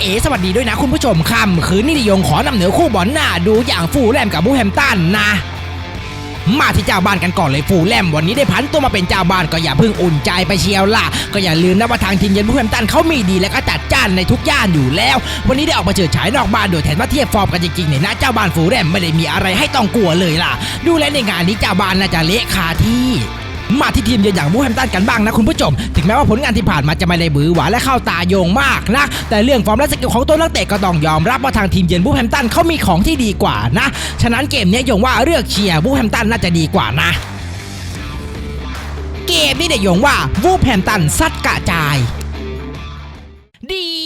เอสวัสดีด้วยนะคุณผู้ชมค่ำคืนนี้นิยงขอนำเหนือคู่บอลหน้าดูอย่างฟูลแลมกับบูแฮมตันนะมาที่เจ้าบ้านกันก่อนเลยฟูแลมวันนี้ได้พันตัวมาเป็นเจ้าบ้านก็อย่าเพิ่งอุ่นใจไปเชียวล่ะ ก็อย่าลืมนะว่าทางทีมเยือนบูแฮมตันเขามีดีและก็จัดจ้านในทุกย่านอยู่แล้ว วันนี้ได้ออกมาเฉิดฉายนอกบ้านโดยแทนว่าเทียบฟอร์มกันจริงๆเนี่ยนะเจ้าบ้านฟูแลมไม่ได้มีอะไรให้ต้องกลัวเลยล่ะ ดูแลในงานนี้เจ้าบ้านน่าจะเละคาที่ มาที่ทีมเยือนอย่างบูแฮมตันกันบ้างนะคุณผู้ชม ถึงแม้ว่าผลงานที่ผ่านมาจะไม่ได้บือหวาและเข้าตาโยงมากนะแต่เรื่องฟอร์มและสกิลของตัวนักเตะก็ต้องยอมรับว่าทางทีมเยือนบูแฮมตันเขามีของที่ดีกว่านะฉะนั้นเกมนี้โยงว่าเลือกเชียร์บูแฮมตันน่าจะดีกว่านะเกมนี้เดี๋ยวโยงว่าบูแฮมตันซัดกระจาย ดี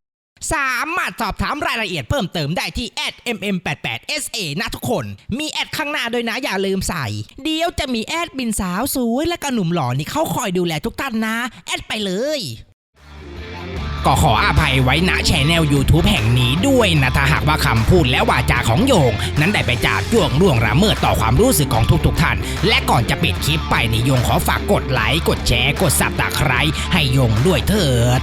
สามารถสอบถามรายละเอียดเพิ่มเติมได้ที่ @mm88sa นะทุกคน มีแอดข้างหน้าด้วยนะอย่าลืมใส่ เดี๋ยวจะมีแอดบินสาวสวยและก็หนุ่มหล่อนี่เขาคอยดูแลทุกท่านนะ แอดไปเลย ก็ขออภัยไว้ณแชนแนล YouTube แห่งนี้ด้วยนะ ถ้าหากว่าคำพูดและวาจาของโยง นั้นได้ไปจากจ่วงร่วงละเมิดต่อความรู้สึกของทุกๆท่าน และก่อนจะปิดคลิปไปนี่โยงขอฝากกดไลค์กดแชร์กดซับตะไคร้ให้โยงด้วยเถิด